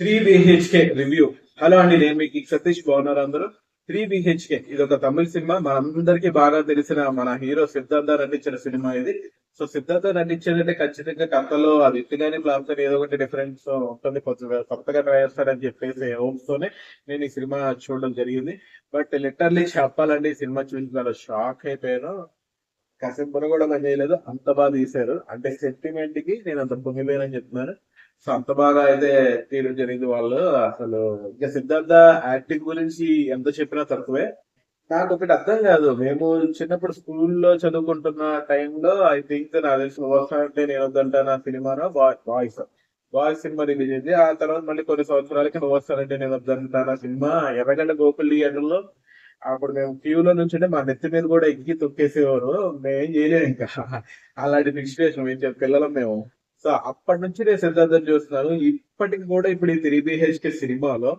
Three BHK review. Hello అండి నేను మీకు సతీష్ బాగున్నారు అందరూ? త్రీ బిహెచ్కే ఇది ఒక తమిళ సినిమా. మనందరికీ బాగా తెలిసిన మన హీరో సిద్ధార్థ నటించిన సినిమా ఇది. సో సిద్ధార్థ నటించేదంటే ఖచ్చితంగా కథలో అది ఎత్తుగానే ప్లాన్స్ ఏదో ఒకటి డిఫరెన్స్ ఉంటుంది. కొంచెం కొత్తగా ట్రై చేస్తారని చెప్పేసి హోప్స్ తోనే నేను ఈ సినిమా చూడడం జరిగింది. బట్ లిటర్లీ చెప్పాలండి ఈ సినిమా చూసి చాలా షాక్ అయిపోయాను. కాసేపు కూడా పని చేయలేదు. అంత బాగా తీశారు. అంటే సెంటిమెంట్కి నేను అంత పొంగిపోయానని చెప్తున్నాను సో అంత బాగా అయితే తీయడం జరిగింది వాళ్ళు. అసలు ఇంకా సిద్ధార్థ యాక్టింగ్ గురించి ఎంత చెప్పినా తక్కువే. నాకు ఒకటి అర్థం కాదు. మేము చిన్నప్పుడు స్కూల్లో చదువుకుంటున్న టైంలో ఐ థింక్ నాకు తెలిసి అంటే నేను వద్దంటాను ఆ సినిమాలో బాయ్స్ బాయ్స్ సినిమా రిలీజ్ అయింది ఆ తర్వాత మళ్ళీ కొన్ని సంవత్సరాలకి నువ్వు వస్తానంటే నేను వద్దంటాను ఆ సినిమా ఎర్రగడ్డ గోకుల్ థియేటర్లో అప్పుడు మేము క్యూలో నుంచి మా నెత్తి మీద కూడా ఎక్కి తొక్కేసేవారు. మేమేం చేయలేము ఇంకా. అలాంటి సిచ్యువేషన్ ఏం చెప్పి పిల్లలం మేము. సో అప్పటి నుంచి నేను సిద్ధార్థం చూస్తున్నాను. ఇప్పటికి కూడా ఇప్పుడు ఈ త్రీ బిహెచ్కే సినిమాలో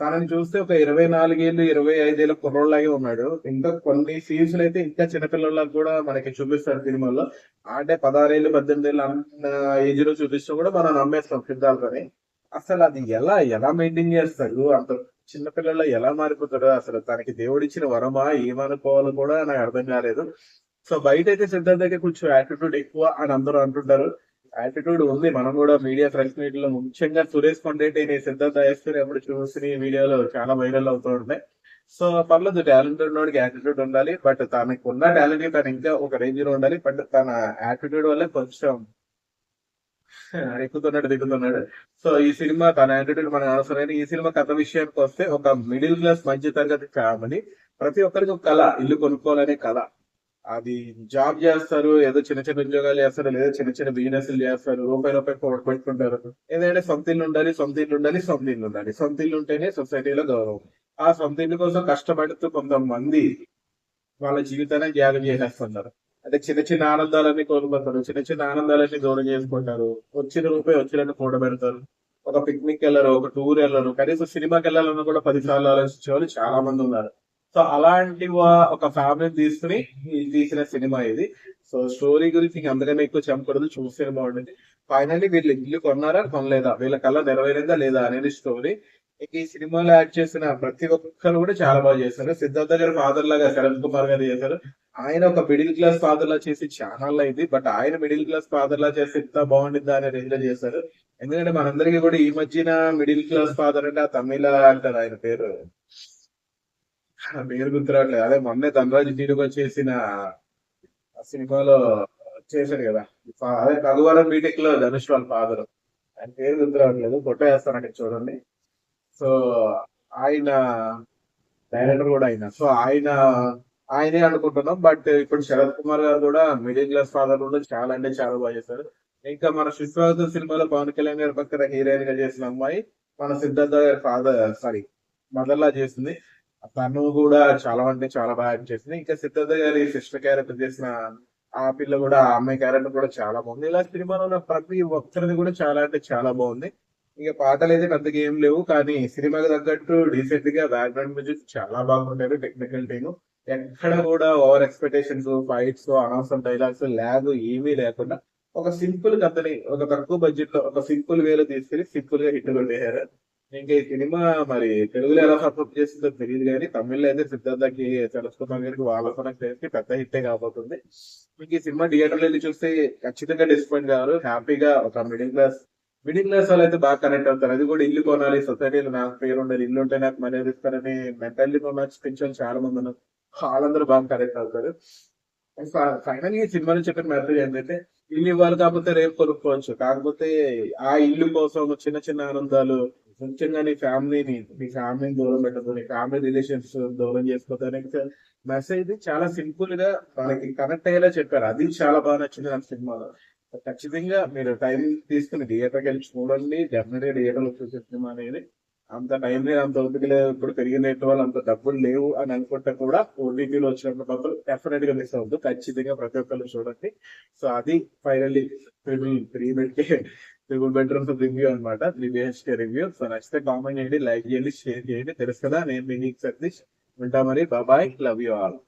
తనని చూస్తే ఒక ఇరవై నాలుగేళ్ళు ఇరవై ఐదేళ్ళ కుర్రోళ్ళలాగే ఉన్నాడు. ఇంకా కొన్ని సీన్స్ అయితే ఇంకా చిన్నపిల్లలకు కూడా మనకి చూపిస్తారు సినిమాలో అంటే పదహారేళ్ళు పద్దెనిమిది ఏళ్ళు అన్న ఏజ్లో చూపిస్తూ కూడా మనం నమ్మేస్తాం సిద్ధార్థని. అసలు అది ఎలా ఎలా మెయింటైన్ చేస్తారు అంత చిన్నపిల్లల్లో ఎలా మారిపోతాడో అసలు తనకి దేవుడిచ్చిన వరమా ఏమనుకోవాలో కూడా నాకు అర్థం కాలేదు. సో బయట అయితే సిద్ధార్థకి కొంచెం యాటిట్యూడ్ ఎక్కువ అని అందరూ అంటుంటారు. యాటిట్యూడ్ ఉంది. మనం కూడా మీడియా ఫ్రెండ్స్ మీట్లో ముఖ్యంగా సురేష్ కొండేటి నేను సిద్ధార్థ ఐశ్వర్య ఎప్పుడు చూసి వీడియోలో చాలా వైరల్ అవుతూ ఉంటాయి సో పర్లేదు టాలెంట్ ఉన్నోడికి యాటిట్యూడ్ ఉండాలి బట్ తనకు ఉన్న టాలెంట్ తను ఇంకా ఒక రేంజ్లో ఉండాలి బట్ తన యాటిట్యూడ్ వల్ల కొంచెం ఎక్కుతున్నాడు దిగుతున్నాడు. సో ఈ సినిమా తన యాటిట్యూడ్ మనకు అవసరమైన ఈ సినిమా కథ విషయానికి వస్తే ఒక మిడిల్ క్లాస్ మధ్య తరగతి ఫ్యామిలీ ప్రతి ఒక్కరికి ఒక కళ ఇల్లు కొనుక్కోవాలనే కళ. అది జాబ్ చేస్తారు ఏదో చిన్న చిన్న ఉద్యోగాలు చేస్తారు లేదా చిన్న చిన్న బిజినెస్ చేస్తారు రూపాయి రూపాయి పెట్టుకుంటారు. ఏదైనా సొంత ఇల్లు ఉండాలి సొంత ఇల్లు ఉండాలి సొంత ఇల్లు ఉండాలి. సొంత ఇల్లు ఉంటేనే సొసైటీలో గౌరవం. ఆ సొంత ఇల్లు కోసం కష్టపడుతూ కొంతమంది వాళ్ళ జీవితాన్ని త్యాగం చేసేస్తున్నారు. అంటే చిన్న చిన్న ఆనందాలన్నీ కోల్పోతారు. చిన్న చిన్న ఆనందాలన్నీ దూరం చేసుకుంటారు. వచ్చిన రూపాయి వచ్చినట్టు కూడబెడతారు ఒక పిక్నిక్ వెళ్ళరు ఒక టూర్ వెళ్ళరు కనీసం సినిమాకి వెళ్ళాలన్నా కూడా పది సార్లు ఆలోచించే వాళ్ళు చాలా మంది ఉన్నారు. సో అలాంటి వా- ఒక ఫ్యామిలీ తీసుకుని తీసిన సినిమా ఇది. సో స్టోరీ గురించి ఇంక అందుకనే ఎక్కువ చెప్పకూడదు. చూస్తే బాగుంటుంది. ఫైనల్లీ వీళ్ళు ఇల్లు కొన్నారా కొనలేదా? వీళ్ళ కళ నెరవేరిందా లేదా అనేది స్టోరీ ఇక ఈ సినిమాలో యాడ్ చేసిన ప్రతి ఒక్కరు కూడా చాలా బాగా చేశారు. సిద్ధార్థ గారు ఫాదర్ లాగా శరత్ కుమార్ గారు చేశారు. ఆయన ఒక మిడిల్ క్లాస్ ఫాదర్ లా చేసి ఛానల్ అయింది బట్ ఆయన మిడిల్ క్లాస్ ఫాదర్ లా చేసి ఇంత బాగుండిద్దా అని రేంజ్లో చేశారు. ఎందుకంటే మనందరికీ కూడా ఈ మధ్యన మిడిల్ క్లాస్ ఫాదర్ అంటే ఆ తమిళ అంటారు ఆయన పేరు. పేరు గుర్తురావట్లేదు. అదే మొన్నే ధనరాజ్ టీడీగా చేసిన సినిమాలో చేశాడు కదా. అదే రఘువరం బీటెక్లో ధనుష్ వాళ్ళ ఫాదర్ ఆయన పేరు గుర్తురావట్లేదు. ఫోటో వేస్తానంటే చూడండి. సో ఆయన డైరెక్టర్ కూడా ఆయన. సో ఆయన ఆయనే అనుకుంటున్నాం. బట్ ఇప్పుడు శరత్ కుమార్ గారు కూడా మిడిల్ క్లాస్ ఫాదర్ కూడా చాలా అంటే చాలా బాగా చేశారు. ఇంకా మన శిశువాగతం సినిమాలో పవన్ కళ్యాణ్ గారి పక్కన హీరోయిన్గా చేసిన అమ్మాయి మన సిద్ధార్థ గారి ఫాదర్ సారీ మదర్ లా చేసింది. తను కూడా చాలా అంటే చాలా బాగా యాక్ట్ చేసింది. ఇంకా సిద్ధార్థ గారి సిస్టర్ క్యారెక్టర్ చేసిన ఆ పిల్ల కూడా ఆ అమ్మాయి క్యారెక్టర్ కూడా చాలా బాగుంది. ఇలా సినిమాలో ఉన్న ప్రతి ఒక్కరిది కూడా చాలా అంటే చాలా బాగుంది. ఇక పాటలు అయితే పెద్దగా ఏం లేవు కానీ సినిమాకి తగ్గట్టు డీసెంట్గా బ్యాక్గ్రౌండ్ మ్యూజిక్ చాలా బాగుంటారు టెక్నికల్ టీము ఎక్కడ కూడా ఓవర్ ఎక్స్పెక్టేషన్స్ ఫైట్స్ అనవసరం డైలాగ్స్ ల్యాగ్ ఏమీ లేకుండా ఒక సింపుల్ కథని ఒక తక్కువ బడ్జెట్లో ఒక సింపుల్ వేలో తీసుకెళ్ళి సింపుల్గా హిట్ కొట్టేశారు. ఇంకా ఈ సినిమా మరి తెలుగులో ఎలా సపోర్ట్ చేస్తుందో తెలియదు కానీ తమిళ్ళో అయితే సిద్ధార్థకి తెలుసుకున్న గారికి వాళ్ళ చేసి పెద్ద హిట్టే కాబోతుంది. మీకు ఈ సినిమా థియేటర్ వెళ్ళి చూస్తే ఖచ్చితంగా డిసప్పాయింట్ కావాలి. హ్యాపీగా ఒక మిడిల్ క్లాస్ మిడిల్ క్లాస్ వాళ్ళు అయితే బాగా కనెక్ట్ అవుతారు. అది కూడా ఇల్లు కొనాలి సొసైటీలో నాకు పేరు ఉండాలి ఇల్లు ఉంటే నాకు మనీ ఇస్తారని మెంటాలిటీ పెంచాలి చాలా మంది ఉన్నారు. వాళ్ళందరూ బాగా కనెక్ట్ అవుతారు. ఫైనల్ ఈ నుంచి చెప్పిన మెసేజ్ ఏంటంటే ఇల్లు ఇవ్వాలి కాకపోతే రేపు కొనుక్కోవచ్చు. కాకపోతే ఆ ఇల్లు కోసం చిన్న చిన్న ఆనందాలు ముఖ్యంగా నీ ఫ్యామిలీని నీ ఫ్యామిలీని దూరం పెట్టదు నీ ఫ్యామిలీ రిలేషన్స్ దూరం చేసుకోవడానికి మెసేజ్ చాలా సింపుల్గా మనకి కనెక్ట్ అయ్యేలా చెప్పారు. అది చాలా బాగా నచ్చింది నాకు సినిమాలో. ఖచ్చితంగా మీరు టైం తీసుకుని థియేటర్కి వెళ్ళి చూడండి. డెఫినెట్గా థియేటర్లో చూసే సినిమా అనేది అంత టైం లేదు అంత ఓపిక లేదు ఇప్పుడు పెరిగిన రేట్ వాళ్ళు అంత డబ్బులు లేవు అని అనుకుంటే కూడా ఓటీటీలో వచ్చినప్పుడు డబ్బులు డెఫినెట్గా మిస్ అవుతుంది ఖచ్చితంగా ప్రతి ఒక్కరు చూడండి. సో అది ఫైనల్లీ త్రీ బెడ్కే త్రిబుల్ బెడ్రూమ్స్ రివ్యూ అనమాట త్రీ బిహెచ్కే రివ్యూ సో నచ్చితే కామెంట్ చేయండి లైక్ చేయండి షేర్ చేయండి. తెలుసు కదా నేను మీ సతీష్ ఉంటా మరి. బాబాయ్ లవ్ యూ ఆల్